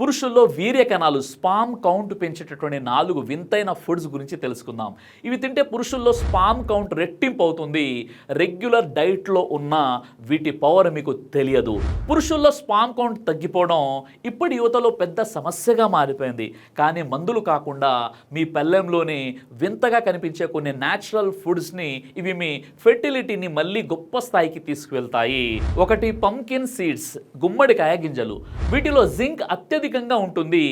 పురుషుల్లో వీర్య కణాలు స్పామ్ కౌంట్ పెంచేటటువంటి నాలుగు వింతైన ఫుడ్స్ గురించి తెలుసుకుందాం. ఇవి తింటే పురుషుల్లో స్పామ్ కౌంట్ రెట్టింపు అవుతుంది. రెగ్యులర్ డైట్లో ఉన్న వీటి పవర్ మీకు తెలియదు. పురుషుల్లో స్పామ్ కౌంట్ తగ్గిపోవడం ఇప్పటి యువతలో పెద్ద సమస్యగా మారిపోయింది. కానీ మందులు కాకుండా మీ పల్లెంలోని వింతగా కనిపించే కొన్ని న్యాచురల్ ఫుడ్స్ని ఇవి మీ ఫెర్టిలిటీని మళ్ళీ గొప్ప స్థాయికి తీసుకువెళ్తాయి. ఒకటి పంకిన్ సీడ్స్ గుమ్మడికాయ గింజలు. వీటిలో జింక్ అత్యధిక అత్యధికంగా ఉంటుంది.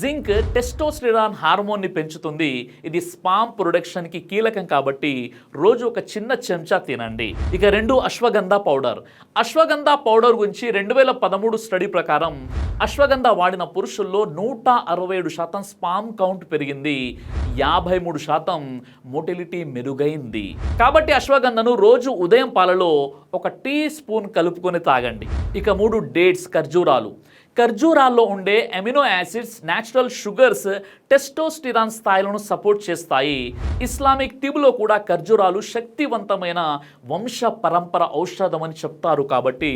జింక్ టెస్టోస్టిరాన్ హార్మోన్ని పెంచుతుంది. ఇది స్పామ్ ప్రొడక్షన్కి కీలకం కాబట్టి రోజు ఒక చిన్న చెంచా తినండి. ఇక రెండు అశ్వగంధ పౌడర్. అశ్వగంధ పౌడర్ గురించి రెండు వేల పదమూడు స్టడీ ప్రకారం అశ్వగంధ వాడిన పురుషుల్లో నూట అరవై ఏడు శాతం స్పామ్ కౌంట్ పెరిగింది. యాభై మూడు శాతం మోటిలిటీ మెరుగైంది. కాబట్టి అశ్వగంధను రోజు ఉదయం పాలలో ఒక టీ స్పూన్ కలుపుకొని తాగండి. ఇక మూడు డేట్స్ ఖర్జూరాలు. ఖర్జూరాల్లో ఉండే amino acids natural sugars testosterone స్థాయిలను సపోర్ట్ చేస్తాయి. ఇస్లామిక్ తిబులో కూడా ఖర్జూరాలు శక్తివంతమైన వంశ పరంపర ఔషధం అని చెప్తారు కాబట్టి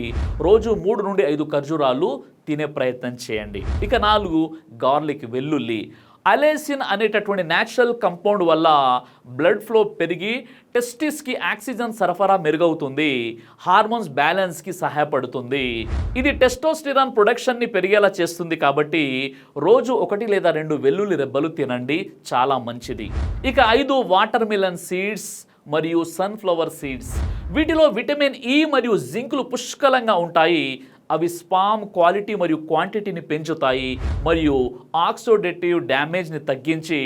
రోజు మూడు నుండి ఐదు ఖర్జూరాలు తినే ప్రయత్నం చేయండి. ఇక నాలుగు గార్లిక్ వెల్లుల్లి. అలేసిన్ అనేటటువంటి న్యాచురల్ కంపౌండ్ వల్ల బ్లడ్ ఫ్లో పెరిగి టెస్టిస్కి ఆక్సిజన్ సరఫరా మెరుగవుతుంది హార్మోన్స్ బ్యాలెన్స్కి సహాయపడుతుంది. ఇది టెస్టోస్టిరాన్ ప్రొడక్షన్ని పెరిగేలా చేస్తుంది కాబట్టి రోజు ఒకటి లేదా రెండు వెల్లుల్లి రెబ్బలు తినండి చాలా మంచిది. ఇక ఐదు వాటర్ మిలన్ సీడ్స్ మరియు సన్ఫ్లవర్ సీడ్స్ వీటిలో విటమిన్ ఈ e మరియు జింకులు పుష్కలంగా ఉంటాయి. అవి స్పామ్ క్వాలిటీ మరియు క్వాంటిటీని పెంచుతాయి మరియు ఆక్సోడెటివ్ డ్యామేజ్ని తగ్గించి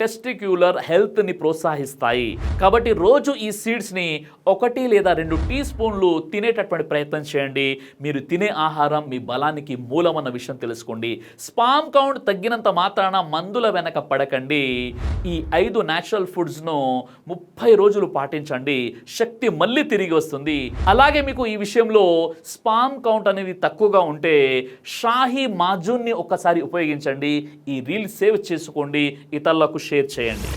టెస్టిక్యులర్ హెల్త్ని ప్రోత్సహిస్తాయి. కాబట్టి రోజు ఈ సీడ్స్ని ఒకటి లేదా రెండు టీ స్పూన్లు తినేటటువంటి ప్రయత్నం చేయండి. మీరు తినే ఆహారం మీ బలానికి మూలమన్న విషయం తెలుసుకోండి. స్పామ్ కౌంట్ తగ్గినంత మాత్రాన మందుల వెనక పడకండి. ఈ ఐదు న్యాచురల్ ఫుడ్స్ను ముప్పై రోజులు పాటించండి. శక్తి మళ్ళీ తిరిగి వస్తుంది. అలాగే మీకు ఈ విషయంలో స్పామ్ కౌంట్ అనేది తక్కువగా ఉంటే షాహీ మాజూన్ని ఒకసారి ఉపయోగించండి. ఈ రీల్ సేవ్ చేసుకోండి. ఇతరులకు షేర్ చేయండి.